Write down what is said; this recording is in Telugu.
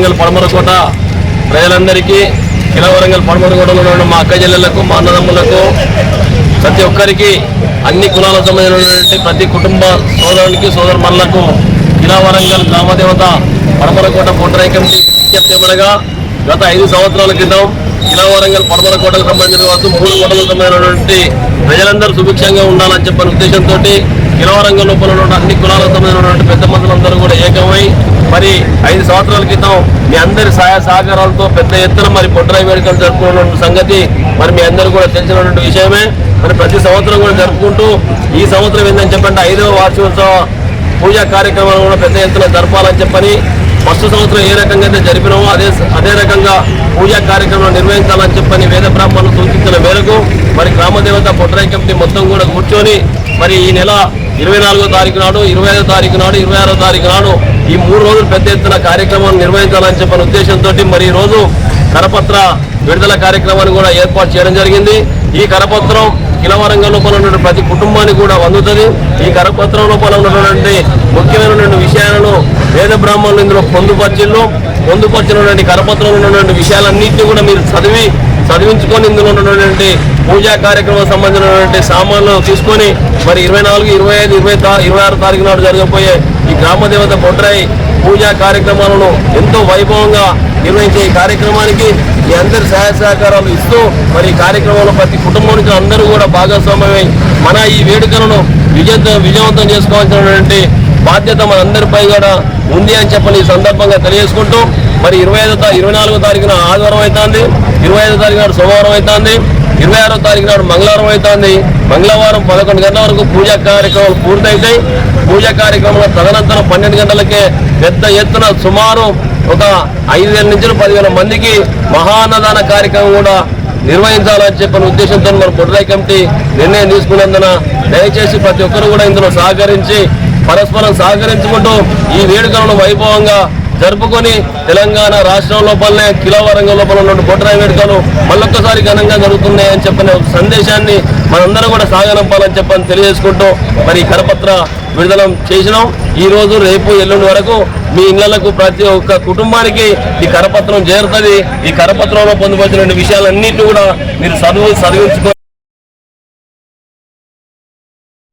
వరంగల్ పడమరకోట ప్రజలందరికీ కిలా వరంగల్ పడమరకోటలో ఉన్న మా అక్క చెల్లెళ్ళకు మా అన్నదమ్ములకు ప్రతి ఒక్కరికి అన్ని కులాలకు సంబంధించినటువంటి ప్రతి కుటుంబ సోదరునికి సోదరుమణులకు కిలా వరంగల్ గ్రామదేవత పడమరకోట పొంటరాయి కమిటీ విజ్ఞప్తి గత ఐదు సంవత్సరాల క్రితం కిలా వరంగల్ పడమర కోటకు సంబంధించిన వారు మూడు కోటలకు సంబంధించినటువంటి ప్రజలందరూ సుభిక్షంగా ఉండాలని చెప్పిన ఉద్దేశంతో కిలా వరంగల్ లోపల ఉన్న అన్ని కులాలకు సంబంధించినటువంటి పెద్ద మంత్రులందరూ కూడా ఏకమై మరి ఐదు సంవత్సరాల క్రితం మీ అందరి సహాయ సహకారాలతో పెద్ద ఎత్తున మరి పొట్టరాయి వేడుకలు జరుపుకున్న సంగతి మరి మీ అందరూ కూడా తెలిసినటువంటి విషయమే. మరి ప్రతి సంవత్సరం కూడా జరుపుకుంటూ ఈ సంవత్సరం ఏంటని చెప్పంటే ఐదవ వార్షికోత్సవ పూజా కార్యక్రమాలు కూడా పెద్ద ఎత్తున జరపాలని చెప్పని ఫస్ట్ సంవత్సరం ఏ రకంగా అయితే జరిపినామో అదే అదే రకంగా పూజా కార్యక్రమం నిర్వహించాలని చెప్పని వేద బ్రాహ్మణులు సూచించిన మేరకు మరి గ్రామదేవత పొట్టరాయి కమిటీ మొత్తం కూడా కూర్చొని మరి ఈ నెల ఇరవై నాలుగో తారీఖు నాడు ఇరవై ఐదో తారీఖు నాడు ఇరవై ఆరో తారీఖు నాడు ఈ మూడు రోజులు పెద్ద ఎత్తున కార్యక్రమాలు నిర్వహించాలని చెప్పిన ఉద్దేశంతో మరి ఈ రోజు కరపత్ర విడుదల కార్యక్రమాన్ని కూడా ఏర్పాటు చేయడం జరిగింది. ఈ కరపత్రం కిలవరంగం లోపల ఉన్నటువంటి ప్రతి కుటుంబానికి కూడా అందుతుంది ఈ కరపత్రం లోపల ఉన్నటువంటి ముఖ్యమైనటువంటి విషయాలను వేద బ్రాహ్మణులు ఇందులో పొందుపరిచిళ్ళు. పొందుపరిచినటువంటి కరపత్రంలో ఉన్నటువంటి విషయాలన్నింటినీ కూడా మీరు చదివి చదివించుకొని ఇందులో ఉన్నటువంటి పూజా కార్యక్రమం సంబంధించినటువంటి సామాన్లు తీసుకొని మరి ఇరవై నాలుగు ఇరవై ఐదు ఇరవై తా- ఇరవై ఆరు తారీఖు నాడు జరగబోయే ఈ గ్రామదేవత బొడ్రాయి పూజా కార్యక్రమాలను ఎంతో వైభవంగా నిర్వహించే ఈ కార్యక్రమానికి మీ అందరి సహాయ సహకారాలు ఇస్తూ మరి ఈ కార్యక్రమంలో ప్రతి కుటుంబానికి అందరూ కూడా భాగస్వామ్యమై మన ఈ వేడుకలను విజయ విజయవంతం చేసుకోవాల్సినటువంటి బాధ్యత మనందరిపై కూడా ఉంది అని చెప్పని ఈ సందర్భంగా తెలియజేసుకుంటూ మరి ఇరవై ఐదో ఇరవై నాలుగో తారీఖున ఆదివారం అవుతుంది ఇరవై ఐదో తారీఖు నాడు సోమవారం అవుతుంది ఇరవై ఆరో తారీఖు నాడు మంగళవారం అవుతుంది. మంగళవారం పదకొండు గంటల వరకు పూజా కార్యక్రమాలు పూర్తవుతాయి పూజా కార్యక్రమంలో తదనంతరం పన్నెండు గంటలకే పెద్ద ఎత్తున సుమారు ఒక ఐదు వేల నుంచి పదివేల మందికి మహాన్నదాన కార్యక్రమం కూడా నిర్వహించాలని చెప్పిన ఉద్దేశంతో మన పొడ్రాయి కమిటీ నిర్ణయం తీసుకున్నందున దయచేసి ప్రతి ఒక్కరు కూడా ఇందులో సహకరించి పరస్పరం సహకరించుకుంటూ ఈ వేడుకలను వైభవంగా జరుపుకొని తెలంగాణ రాష్ట్రం లోపలనే కిలవరంగం లోపల ఉన్న బొడ్రాయి వేడుకలు మళ్ళొక్కసారి ఘనంగా జరుగుతున్నాయని చెప్పిన ఒక సందేశాన్ని మనందరం కూడా సాగనంపాలని చెప్పని తెలియజేసుకుంటూ మరి ఈ కరపత్ర విడుదల చేసినాం. ఈ రోజు రేపు ఎల్లుండి వరకు మీ ఇళ్ళకు ప్రతి ఒక్క కుటుంబానికి ఈ కరపత్రం చేరుతుంది. ఈ కరపత్రంలో పొందుపరిచిన విషయాలన్నింటినీ కూడా మీరు చదువు చదివించుకో